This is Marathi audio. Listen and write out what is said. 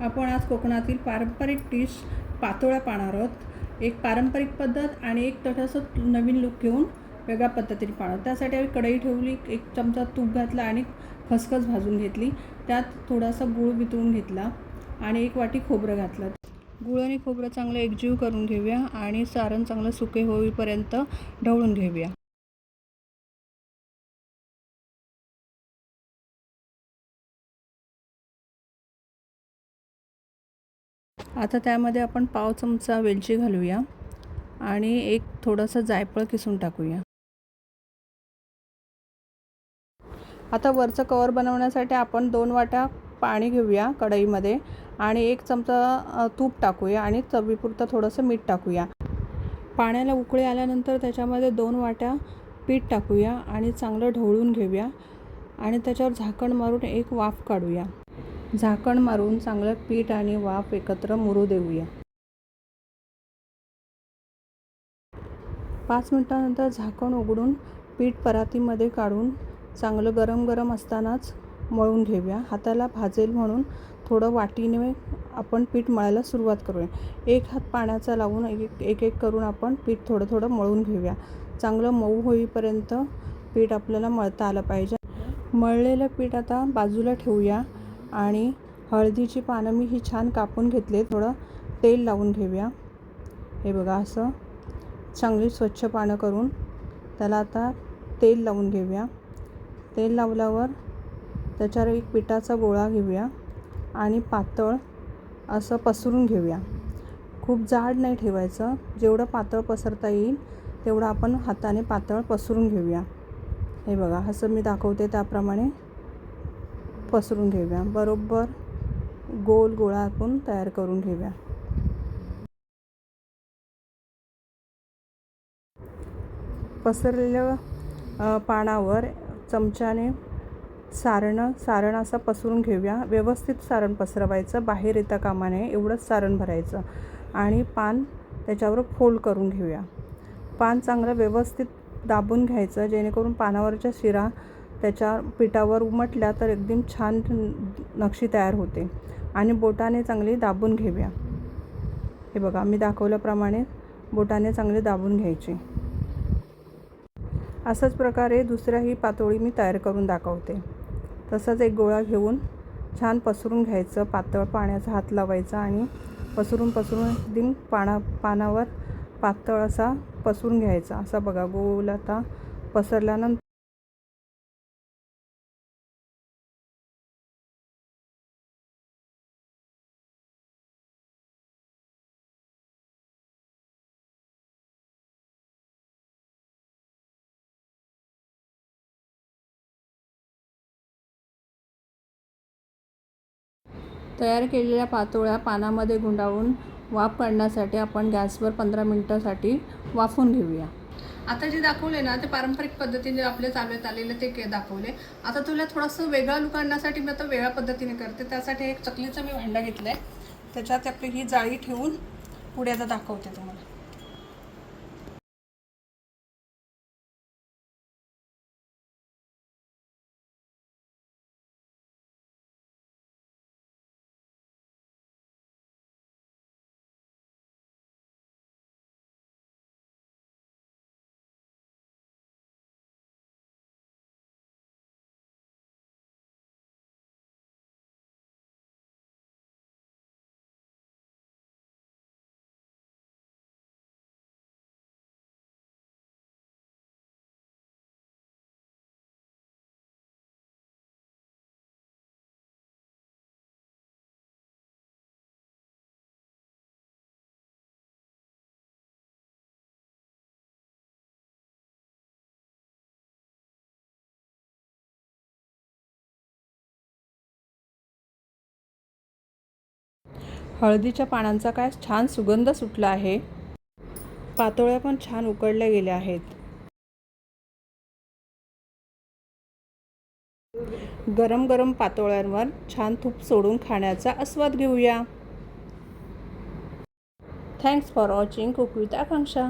आपण आज कोकणातील पारंपरिक डिश पातोळ्या पाहणार आहोत. एक पारंपरिक पद्धत आणि एक थोडंसं नवीन लुक घेऊन वेगळ्या पद्धतीने पाहणार. त्यासाठी आम्ही कढई ठेवली एक चमचा तूप घातला आणि खसखस भाजून घेतली. त्यात थोडासा गूळ वितळून घेतला आणि एक वाटी खोबरं घातलं. गुळ आणि खोबरं चांगलं एकजीव करून घेऊया आणि सारण चांगलं सुके होईपर्यंत ढवळून घेऊया. आता त्यामध्ये आपण पाव चमचा वेलची घालूया आणि एक थोडंसं जायफळ किसून टाकूया. आता वरचं कवर बनवण्यासाठी आपण दोन वाट्या पाणी घेऊया कढईमध्ये आणि एक चमचा तूप टाकूया आणि चवीपुरतं थोडंसं मीठ टाकूया. पाण्याला उकळी आल्यानंतर त्याच्यामध्ये दोन वाट्या पीठ टाकूया आणि चांगलं ढवळून घेऊया आणि त्याच्यावर झाकण मारून एक वाफ काढूया. झाकण मारून चांगलं पीठ आणि वाफ एकत्र मुरू देऊया. पाच मिनटानंतर झाकण उघडून पीठ परातीमध्ये काढून चांगलं गरम गरम असतानाच मळून घेऊया. हाताला भाजेल म्हणून थोडं वाटीने आपण पीठ मळायला सुरुवात करूया. एक हात पाण्याचा लावून एक एक एक करून आपण पीठ थोडं थोडं मळून घेऊया. चांगलं मऊ होईपर्यंत पीठ आपल्याला मळता आलं पाहिजे. मळलेलं पीठ आता बाजूला ठेवूया. आणि हळदीची पानं मी ही छान कापून घेतले थोडं तेल लावून घेऊया. हे बघा असं चांगली स्वच्छ पानं करून त्याला आता तेल लावून घेऊया. तेल लावल्यावर त्याच्यावर एक पिठाचा गोळा घेऊया आणि पातळ असं पसरून घेऊया. खूप जाड नाही ठेवायचं. जेवढं पातळ पसरता येईल तेवढं आपण हाताने पातळ पसरून घेऊया. हे बघा असं मी दाखवते त्याप्रमाणे. पसरून घेऊया. बरोबर गोल गोळा आपण तयार करून घेऊया. पसरलेल्या पानावर चमच्याने सारण सारण असं पसरून घेऊया. व्यवस्थित सारण पसरवायचं. बाहेर येता कामा नये एवढंच सारण भरायचं आणि पान त्याच्यावर फोल्ड करून घेऊया. पान चांगलं व्यवस्थित दाबून घ्यायचं जेणेकरून पानावरच्या शिरा त्याच्या पिठावर उमटल्या तर एकदम छान नक्षी तयार होते. आणि बोटाने चांगली दाबून घेऊया. हे बघा मी दाखवल्याप्रमाणे बोटाने चांगले दाबून घ्यायचे. असंच प्रकारे दुसऱ्याही पातोळी मी तयार करून दाखवते. तसंच एक गोळा घेऊन छान पसरून घ्यायचं पातळ पाण्याचा हात लावायचा आणि पसरून पसरून एकदम पाना पानावर पातळ असा पसरून घ्यायचा. असा बघा गोल आता पसरल्यानंतर तयार केलेल्या पातोळ्या पानामध्ये गुंडाळून वाफ काढण्यासाठी आपण गॅसवर पंधरा मिनटासाठी वाफून घेऊया. आता जे दाखवले ना ते पारंपरिक पद्धतीने आपले चालवत आलेले ते के दाखवले आता तुला थोडंसं वेगळा लुक आणण्यासाठी मी आता वेगळ्या पद्धतीने करते. त्यासाठी एक चकलीचं मी भांडा घेतलं आहे त्याच्यात आपली ही जाळी ठेवून पुढे आता दाखवते तुम्हाला. हळदीच्या पानांचा काय छान सुगंध सुटला आहे? पातोळ्या पण छान उकडल्या गेल्या आहेत. गरम गरम पातोळ्यांवर छान तूप सोडून खाण्याचा आस्वाद घेऊया. Thanks for watching cook with Akanksha